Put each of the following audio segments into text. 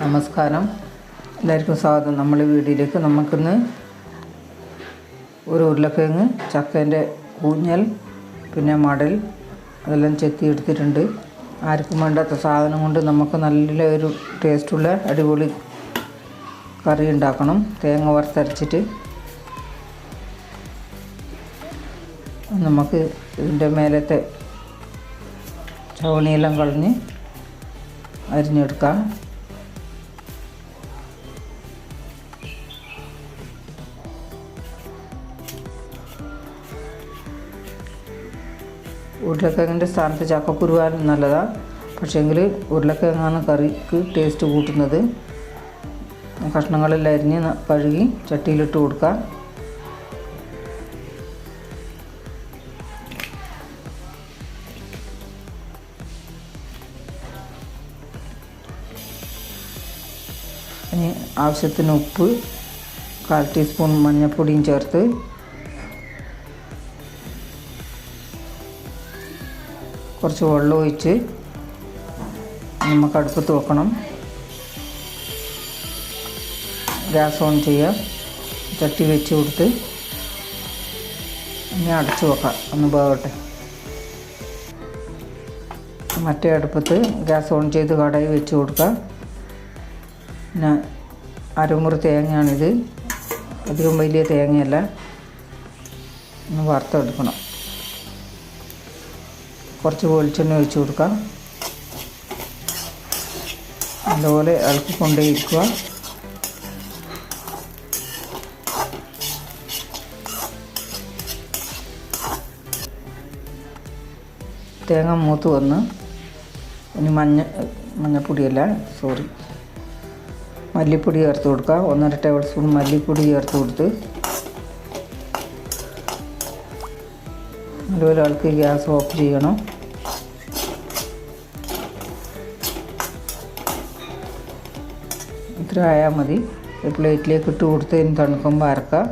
നമസ്കാരം. എല്ലാവർക്കും സ്വാഗതം. നമ്മൾ വീട്ടിലേക്ക് നമുക്കിന്ന് ഒരു ഉരുളക്കിഴങ്ങ് ചക്കേന്റെ കൂഞ്ഞൽ പിന്നെ മടൽ അതെല്ലാം ചെത്തി എടുത്തിട്ടുണ്ട്. ആർക്കും വേണ്ടാത്ത സാധനം കൊണ്ട് നമുക്ക് നല്ല ഒരു ടേസ്റ്റുള്ള അടിപൊളി കറി ഉണ്ടാക്കണം. തേങ്ങ വറുത്തരച്ചിട്ട് നമുക്ക് ഇതിന്റെ മേലത്തെ ചവണിയെല്ലാം കളഞ്ഞ് അരിഞ്ഞെടുക്കാം. ഉരുളക്കിഴങ്ങിന്റെ സ്ഥാനത്ത് ചക്കക്കുരുവാനും നല്ലതാണ് പക്ഷേങ്കിൽ ഉരുളക്കിഴങ്ങാണ് കറിക്ക് ടേസ്റ്റ് കൂട്ടുന്നത്. കഷ്ണങ്ങളെല്ലാം അരിഞ്ഞ് കഴുകി ചട്ടിയിലിട്ട് കൊടുക്കാം. ഇനി ആവശ്യത്തിന് ഉപ്പ് കാൽ ടീസ്പൂൺ മഞ്ഞൾപ്പൊടിയും ചേർത്ത് കുറച്ച് വെള്ളം ഒഴിച്ച് നമുക്ക് അടുപ്പത്ത് വെക്കണം. ഗ്യാസ് ഓൺ ചെയ്യാം ചട്ടി വെച്ച് കൊടുത്ത് ഇനി അടച്ചു വെക്കാം. ഒന്ന് പോകട്ടെ മറ്റേ അടുപ്പത്ത് ഗ്യാസ് ഓൺ ചെയ്ത് കടായി വെച്ച് കൊടുക്കാം പിന്നെ അരമുറി തേങ്ങയാണിത്. അധികം വലിയ തേങ്ങയല്ല. ഒന്ന് വറുത്തെടുക്കണം. കുറച്ച് വെളിച്ചെണ്ണ ഒഴിച്ച് കൊടുക്കാം നല്ലപോലെ ഇളക്കിക്കൊണ്ടേയിരിക്കുക തേങ്ങ മൂത്ത് വന്ന് ഇനി മഞ്ഞ മഞ്ഞപ്പൊടിയല്ല സോറി. മല്ലിപ്പൊടി ചേർത്ത് കൊടുക്കുക. ഒന്നര ടേബിൾ സ്പൂൺ മല്ലിപ്പൊടി ചേർത്ത് കൊടുത്ത് അതുപോലെ ഇളക്കി ഗ്യാസ് ഓഫ് ചെയ്യണം. ഇത്ര ആയാൽ മതി. ഒരു പ്ലേറ്റിലേക്ക് ഇട്ട് കൊടുത്ത് ഇനി തണുക്കുമ്പോൾ അരക്കാം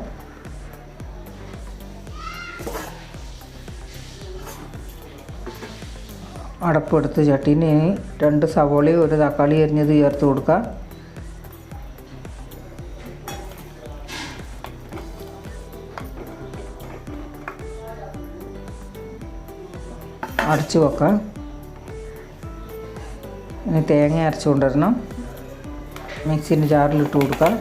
അടപ്പെടുത്ത് ചട്ടീന് ഇനി രണ്ട് സവോളയും ഒരു തക്കാളി അരിഞ്ഞത് ചേർത്ത് കൊടുക്കുക അടച്ചു വെക്കാം. ഇനി തേങ്ങ അരച്ച് കൊണ്ടുവരണം മിക്സിന്റെ ജാറിലിട്ട് കൊടുക്കാം.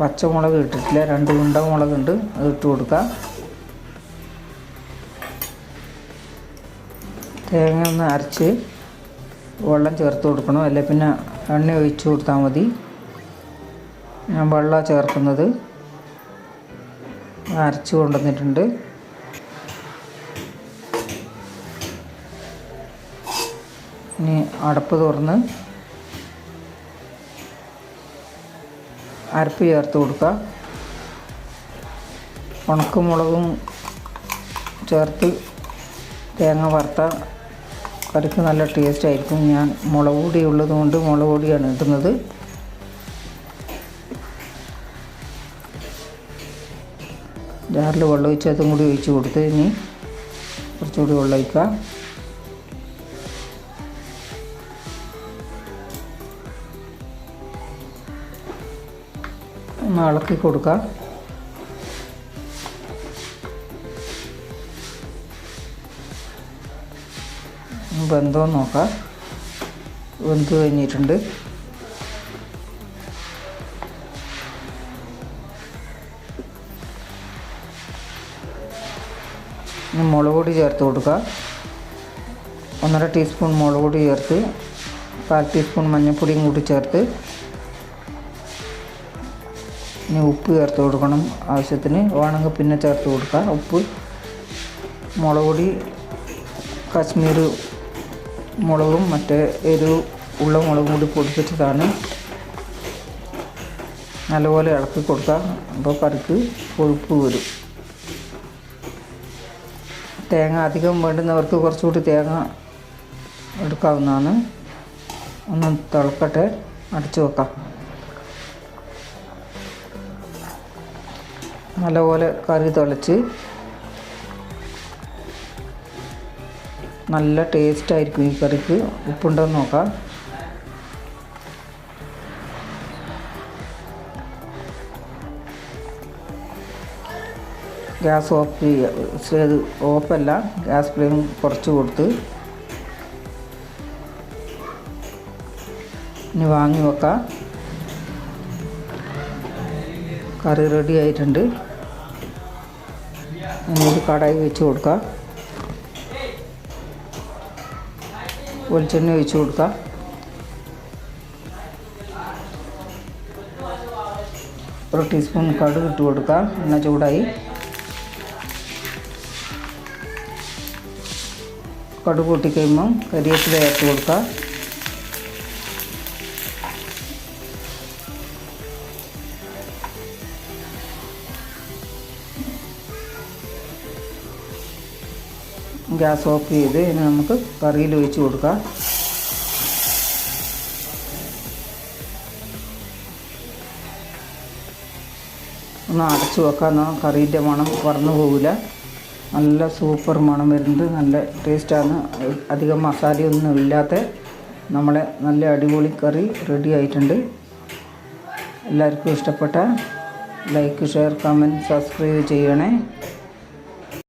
പച്ചമുളക് ഇട്ടിട്ടില്ല. രണ്ട് ഉണ്ട മുളകുണ്ട് അത് ഇട്ട് കൊടുക്കാം. തേങ്ങ ഒന്ന് അരച്ച് വെള്ളം ചേർത്ത് കൊടുക്കണം. അല്ലെ പിന്നെ എണ്ണ ഒഴിച്ച് കൊടുത്താൽ മതി. ഞാൻ വെള്ളം ചേർക്കുന്നത്. അരച്ച് കൊണ്ടുവന്നിട്ടുണ്ട്. ഇനി അടപ്പ് തുറന്ന് അരപ്പ് ചേർത്ത് കൊടുക്കുക. ഉണക്കമുളകും ചേർത്ത് തേങ്ങ വറുത്ത കറിക്ക് നല്ല ടേസ്റ്റ് ആയിരിക്കും. ഞാൻ മുളക് പൊടി ഉള്ളത് കൊണ്ട് മുളക് പൊടിയാണ് ഇടുന്നത്. ജാറിൽ വെള്ളം അതും കൂടി ഒഴിച്ച് കൊടുത്ത് ഇനി കുറച്ചുകൂടി വെള്ളം ഒഴിക്കുക. ഒന്ന് ഇളക്കി കൊടുക്കുക. വെന്തോ നോക്കാം. വെന്ത് കഴിഞ്ഞിട്ടുണ്ട്. മുളക് പൊടി ചേർത്ത് കൊടുക്കുക. ഒന്നര ടീസ്പൂൺ മുളക് പൊടി ചേർത്ത് കാൽ ടീസ്പൂൺ മഞ്ഞൾപ്പൊടിയും കൂടി ചേർത്ത് ഇനി ഉപ്പ് ചേർത്ത് കൊടുക്കണം ആവശ്യത്തിന്. വേണമെങ്കിൽ പിന്നെ ചേർത്ത് കൊടുക്കാം. ഉപ്പ് മുളക് പൊടി കാശ്മീർ മുളകും മറ്റേ എരിവ് ഉള്ള മുളകും കൂടി പൊടിപ്പിച്ചതാണ്. നല്ലപോലെ ഇളക്കി കൊടുക്കുക അപ്പോൾ കറിക്ക് കൊഴുപ്പ് വരും. തേങ്ങ അധികം വേണ്ടുന്നവർക്ക് കുറച്ചുകൂടി തേങ്ങ എടുക്കാവുന്നതാണ്. ഒന്ന് തിളക്കട്ടെ. അടച്ചു വെക്കാം. നല്ലപോലെ കറി തിളച്ച് നല്ല ടേസ്റ്റ് ആയിരിക്കും ഈ കറിക്ക്. ഉപ്പുണ്ടോ എന്ന് നോക്കാം. ഗ്യാസ് ഓഫ് ചെയ്ത് ഓഫല്ല. ഗ്യാസ് ഫ്ലെയിം കുറച്ച് കൊടുത്ത് ഇനി വാങ്ങി വെക്കാം. കറി റെഡി ആയിട്ടുണ്ട്. ഒരു കടായി വെച്ച് കൊടുക്കാം വെളിച്ചെണ്ണ ഒഴിച്ച് കൊടുക്കാം ഒരു ടീസ്പൂൺ കടുക് ഇട്ട് കൊടുക്കാം എണ്ണ ചൂടായി. കടുക് പൊട്ടിക്കഴിയുമ്പം കരിവേപ്പില ചേർത്ത് കൊടുക്കാം ഗ്യാസ് ഓഫ് ചെയ്ത് ഇനി നമുക്ക് കറിയിൽ ഒഴിച്ച് കൊടുക്കാം. ഒന്ന് അടച്ചു വെക്കാം. എന്നാൽ കറീന്റെ മണം പറന്നു പോകില്ല നല്ല സൂപ്പർ മണം വരുന്നത് നല്ല ടേസ്റ്റാണ്. അധികം മസാലയൊന്നും ഇല്ലാത്ത നമ്മളെ നല്ല അടിപൊളി കറി റെഡി ആയിട്ടുണ്ട്. എല്ലാവർക്കും ഇഷ്ടപ്പെട്ട ലൈക്ക് ഷെയർ കമന്റ് സബ്സ്ക്രൈബ് ചെയ്യണേ.